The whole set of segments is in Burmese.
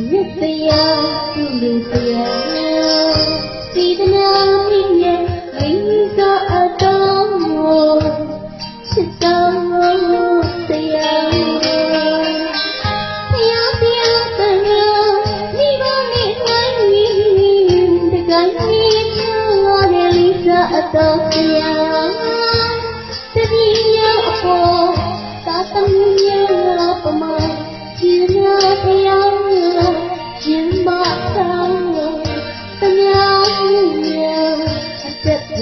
မြတ်တရားသူလူတရားစေတနာမိမြတ်မင်းသောအတော်မောချစ်တော်တရားအတော်ဆရာတတိယအပေါ်သာသမီးများပမာကျင်းနာ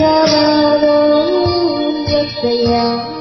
Samadho Yasaya